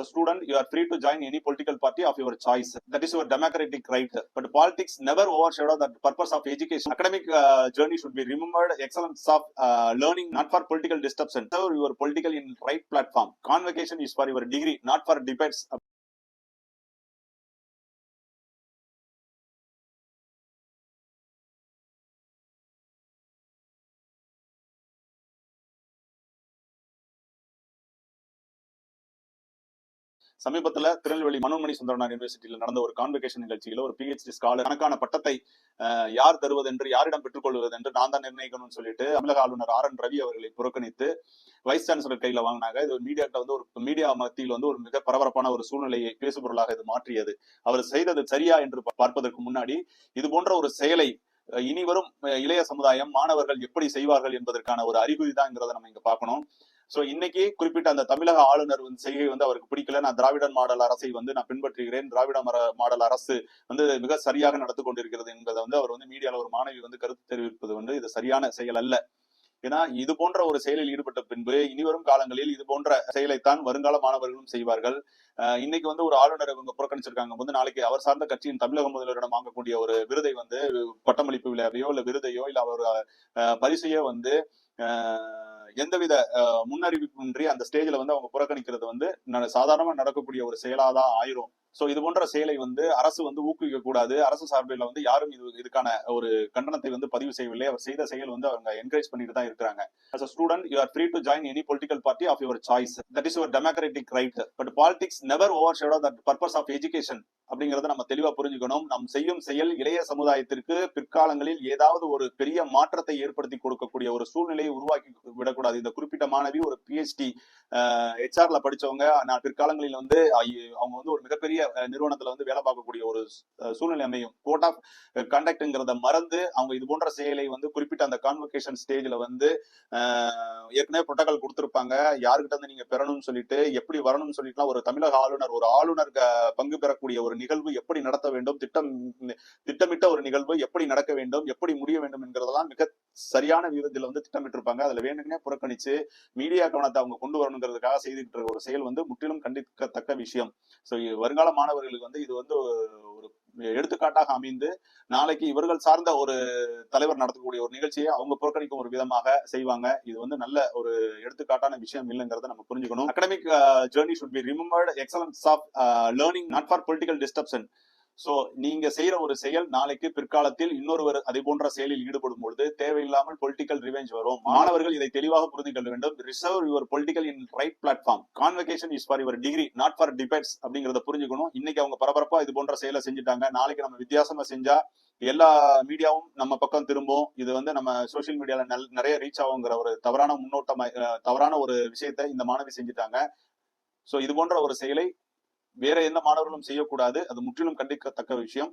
A student, you are free to join any political party of your choice. That is your democratic right. But politics never overshadow the purpose of education. Academic uh, journey should be remembered. Excellence of uh, learning, not for political disruption. Serve your political in right platform. Convocation is for your degree, not for debates. சமீபத்துல திருநெல்வேலி மனோன்மணி சுந்தரனார் யூனிவர்சிட்டியில் நடந்த ஒரு convocation நிகழ்ச்சியில ஒரு PhD scholar கணக்கான பட்டத்தை யார் தருவது என்று யாரிடம் பெற்றுக்கொள்வது என்று நான் தான் நிர்ணயிக்கணும்னு சொல்லிட்டு தமிழக ஆளுநர் ஆர் என் ரவி அவர்களை புறக்கணித்து வைஸ் சான்சலர் கையில வாங்கினாங்க. இது மீடியாட்ட வந்து ஒரு மீடியா மத்தியில் வந்து ஒரு மிக பரபரப்பான ஒரு சூழ்நிலையை பேசுபொருளாக இது மாற்றியது. அவர் செய்தது சரியா என்று பார்ப்பதற்கு முன்னாடி இது போன்ற ஒரு செயலை இனி வரும் இளைய சமுதாயம் மாணவர்கள் எப்படி செய்வார்கள் என்பதற்கான ஒரு அறிகுறி தான்ங்கிறத நம்ம இங்க பார்க்கணும். சோ இன்னைக்கு குறிப்பிட்ட அந்த தமிழக ஆளுநர் வந்து செய்கை வந்து அவருக்கு பிடிக்கல. நான் திராவிடன் மாடல் அரசை வந்து நான் பின்பற்றுகிறேன். திராவிட மர- மாடல் அரசு வந்து மிக சரியாக நடந்து கொண்டிருக்கிறது என்பதை வந்து அவர் வந்து மீடியால ஒரு மாணவி வந்து கருத்து தெரிவிப்பது வந்து இது சரியான செயல் அல்ல. ஏன்னா இது போன்ற ஒரு செயலில் ஈடுபட்ட பின்பு இனிவரும் காலங்களில் இது போன்ற செயலைத்தான் வருங்கால மாணவர்களும் செய்வார்கள். அஹ் இன்னைக்கு வந்து ஒரு ஆளுநர் இவங்க புறக்கணிச்சிருக்காங்க. வந்து நாளைக்கு அவர் சார்ந்த கட்சியின் தமிழக முதல்வரிடம் வாங்கக்கூடிய ஒரு விருதை வந்து பட்டமளிப்பு விழாவையோ இல்ல விருதையோ இல்ல அவர் அஹ், பரிசையோ வந்து எந்தவித முன்னறிவிப்பு முன்னறிவிப்பின்றி அந்த ஸ்டேஜ்ல வந்து அவங்க புறக்கணிக்கிறது வந்து ந- சாதாரணமா நடக்கக்கூடிய ஒரு செயலாதான் ஆயிரும். சோ இது போன்ற செயலை வந்து அரசு வந்து ஊக்குவிக்க கூடாது. அரசு சார்பில் வந்து யாரும் இது இதுக்கான ஒரு கண்டனத்தை வந்து பதிவு செய்யவில்லை. அவர் செய்த செயல் வந்து அவங்க என்கரேஜ் பண்ணிட்டு தான் இருக்கிறாங்க. As student student you are join any join party of party choice that is that is right but right. But politics never overshadow the purpose of அப்படிங்கறத நம்ம தெளிவா புரிஞ்சுக்கணும். நம் செய்யும் செயல் இளைய சமுதாயத்திற்கு பிற்காலங்களில் ஏதாவது ஒரு பெரிய மாற்றத்தை ஏற்படுத்தி கொடுக்கக்கூடிய ஒரு சூழ்நிலையை உருவாக்கி விடக்கூடாது. இந்த குறிப்பிட்ட மாணவி ஒரு பிஹெச்டி ஹெச்ஆர்ல படிச்சவங்க. நான் பிற்காலங்களில் வந்து ஐ- அவங்க வந்து ஒரு மிகப்பெரிய பெரிய நிறுவனத்துல வந்து வேலை பார்க்கக்கூடிய ஒரு சூழ்நிலை அமையும். கோட் ஆஃப் கண்டக்ட்ங்கிறத மறந்து அவங்க இது போன்ற செயலை வந்து குறிப்பிட்ட அந்த கான்வொகேஷன் ஸ்டேஜ்ல வந்து ஏற்கனவே புரோட்டோகால் கொடுத்துருப்பாங்க. யாருக்கிட்ட வந்து நீங்க பெறணும்னு சொல்லிட்டு எப்படி வரணும்னு சொல்லிட்டுலாம் ஒரு தமிழக ஆளுநர் ஒரு ஆளுநர் பங்கு பெறக்கூடிய ஒரு நிகழ்வு எப்படி நடத்த வேண்டும் திட்டம் திட்டமிட்ட ஒரு நிகழ்வு எப்படி நடக்க வேண்டும் எப்படி முடிய வேண்டும் என்கிறதெல்லாம் மிக சரியான விகிதத்தில் வந்து திட்டமிட்டிருப்பாங்க. அதுல வேணும்னே புறக்கணிச்சு மீடியா கவனத்தை அவங்க கொண்டு வரணுங்கிறதுக்காக செய்துட்டு இருக்க ஒரு செயல் வந்து முற்றிலும் கண்டிக்கத்தக்க விஷயம். சோ வருங்கால மாணவர்களுக்கு வந்து இது வந்து ஒரு எடுத்துக்காட்டாக அமைந்து நாளைக்கு இவர்கள் சார்ந்த ஒரு தலைவர் நடத்தக்கூடிய ஒரு நிகழ்ச்சியை அவங்க புறக்கணிக்கும் ஒரு விதமாக செய்வாங்க. இது வந்து நல்ல ஒரு எடுத்துக்காட்டான விஷயம் இல்லைங்கிறத நம்ம புரிஞ்சுக்கணும். Academic journey should be remembered excellence of learning not for political disruption so நீங்க செய்யற ஒரு செயல் நாளைக்கு பிற்காலத்தில் இன்னொருவர் அதே போன்ற செயலில் ஈடுபடும் பொழுது தேவையில்லாமல் பொலிட்டிக்கல் ரிவெஞ்ச் வரும். மாணவர்கள் இதை தெளிவாக புரிந்து கொள்ள வேண்டும். Reserve your political in right platform convocation is for your degree not for debates அப்படிங்கறத புரிஞ்சுக்கணும். இன்னைக்கு அவங்க பரபரப்பா இது போன்ற செயலை செஞ்சுட்டாங்க. நாளைக்கு நம்ம வித்தியாசமா செஞ்சா எல்லா மீடியாவும் நம்ம பக்கம் திரும்பும். இது வந்து நம்ம சோஷியல் மீடியால நிறைய ரீச் ஆகுங்கிற ஒரு தவறான முன்னோட்டம் தவறான ஒரு விஷயத்தை இந்த மாணவி செஞ்சுட்டாங்க. சோ இது போன்ற ஒரு செயலை வேற எந்த மாணவர்களும் செய்யக்கூடாது. அது முற்றிலும் கண்டிக்கத்தக்க விஷயம்.